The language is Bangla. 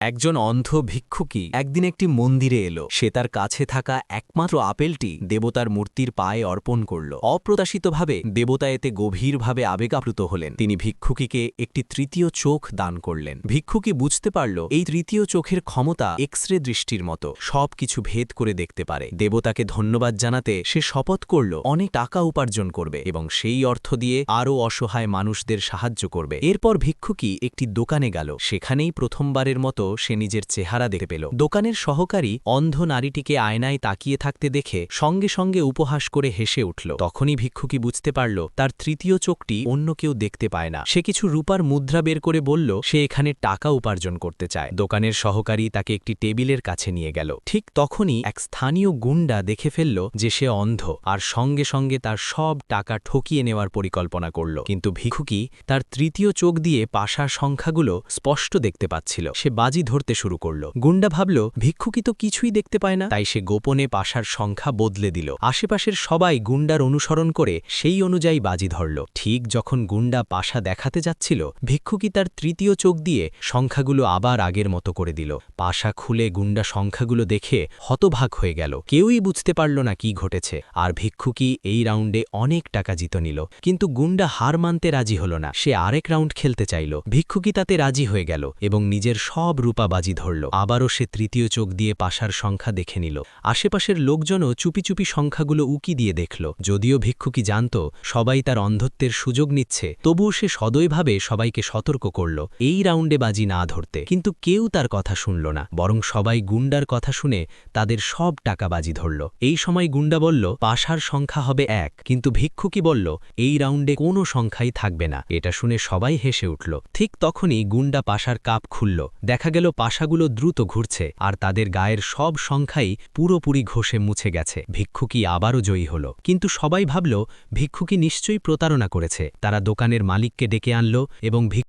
একজন অন্ধ ভিক্ষুকী একদিন একটি মন্দিরে এলো। সে তার কাছে থাকা একমাত্র আপেলটি দেবতার মূর্তির পায়ে অর্পণ করল। অপ্রত্যাশিতভাবে দেবতা এতে গভীরভাবে আবেগাপ্লুত হলেন। তিনি ভিক্ষুকীকে একটি তৃতীয় চোখ দান করলেন। ভিক্ষুকী বুঝতে পারল, এই তৃতীয় চোখের ক্ষমতা এক্স রে দৃষ্টির মতো। সব কিছু ভেদ করে দেখতে পারে। দেবতাকে ধন্যবাদ জানাতে সে শপথ করল, অনেক টাকা উপার্জন করবে এবং সেই অর্থ দিয়ে আরও অসহায় মানুষদের সাহায্য করবে। এরপর ভিক্ষুকী একটি দোকানে গেল। সেখানেই প্রথমবারের মতো সে নিজের চেহারা দেখতে পেল। দোকানের সহকারী অন্ধ নারীটিকে আয়নায় তাকিয়ে থাকতে দেখে সঙ্গে সঙ্গে উপহাস করে হেসে উঠল। তখনই ভিক্ষুকী বুঝতে পারল, তার তৃতীয় চোখটি অন্য কেউ দেখতে পায় না। সে কিছু রূপার মুদ্রা বের করে বলল, সে এখানে টাকা উপার্জন করতে চায়। দোকানের সহকারী তাকে একটি টেবিলের কাছে নিয়ে গেল। ঠিক তখনই এক স্থানীয় গুন্ডা দেখে ফেলল যে সে অন্ধ, আর সঙ্গে সঙ্গে তার সব টাকা ঠকিয়ে নেওয়ার পরিকল্পনা করল। কিন্তু ভিক্ষুকী তার তৃতীয় চোখ দিয়ে পাশার সংখ্যাগুলো স্পষ্ট দেখতে পাচ্ছিল। সে বাজি ধরতে শুরু করল। গুন্ডা ভাবল ভিক্ষুকী তো কিছুই দেখতে পায় না। তাই সে গোপনে পাশার সংখ্যা বদলে দিল। আশেপাশের সবাই গুন্ডার অনুসরণ করে সেই অনুযায়ী বাজি ধরল। ঠিক যখন গুন্ডা পাশা দেখাতে যাচ্ছিল ভিক্ষুকী তার তৃতীয় চোখ দিয়ে সংখ্যাগুলো আবার আগের মতো করে দিল। পাশা খুলে গুন্ডা সংখ্যাগুলো দেখে হতভাগ হয়ে গেল। কেউই বুঝতে পারল না কি ঘটেছে, আর ভিক্ষুকী এই রাউন্ডে অনেক টাকা জিত নিল। কিন্তু গুন্ডা হার মানতে রাজি হল না। সে আরেক রাউন্ড খেলতে চাইল। ভিক্ষুকী তাতে রাজি হয়ে গেল এবং নিজের সব রূপাবাজি ধরল। আবারও সে তৃতীয় চোখ দিয়ে পাশার সংখ্যা দেখে নিল। আশেপাশের লোকজনও চুপি চুপি সংখ্যাগুলো উকি দিয়ে দেখল। যদিও ভিক্ষুকি জানত, সবাই তার অন্ধত্বের সুযোগ নিচ্ছে, তবুও সে সদয়ভাবে সবাইকে সতর্ক করল, এই রাউন্ডে বাজি না ধরতে। কিন্তু কেউ তার কথা শুনল না, বরং সবাই গুন্ডার কথা শুনে তাদের সব টাকা বাজি ধরল। এই সময় গুন্ডা বলল, পাশার সংখ্যা হবে এক। কিন্তু ভিক্ষুকি বলল, এই রাউন্ডে কোনো সংখ্যাই থাকবে না। এটা শুনে সবাই হেসে উঠল। ঠিক তখনই গুন্ডা পাশার কাপ খুলল। দেখা গেল পাশাগুলো দ্রুত ঘুরছে, আর তাদের গায়ের সব সংখ্যাই পুরোপুরি ঘষে মুছে গেছে। ভিক্ষুকি আবারও জয়ী হল। কিন্তু সবাই ভাবল, ভিক্ষুকি নিশ্চয়ই প্রতারণা করেছে। তারা দোকানের মালিককে ডেকে আনল এবং